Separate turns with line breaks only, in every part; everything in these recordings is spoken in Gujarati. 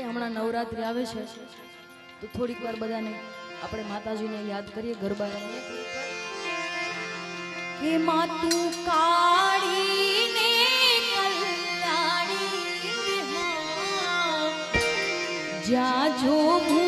અને હમણાં નવરાત્રિ આવે છે, તો થોડીક વાર બધાને આપણે માતાજીને યાદ કરીએ ગરબા રમીએ
હે માતું
કાળી જ્યાં જોવું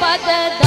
ಪದದ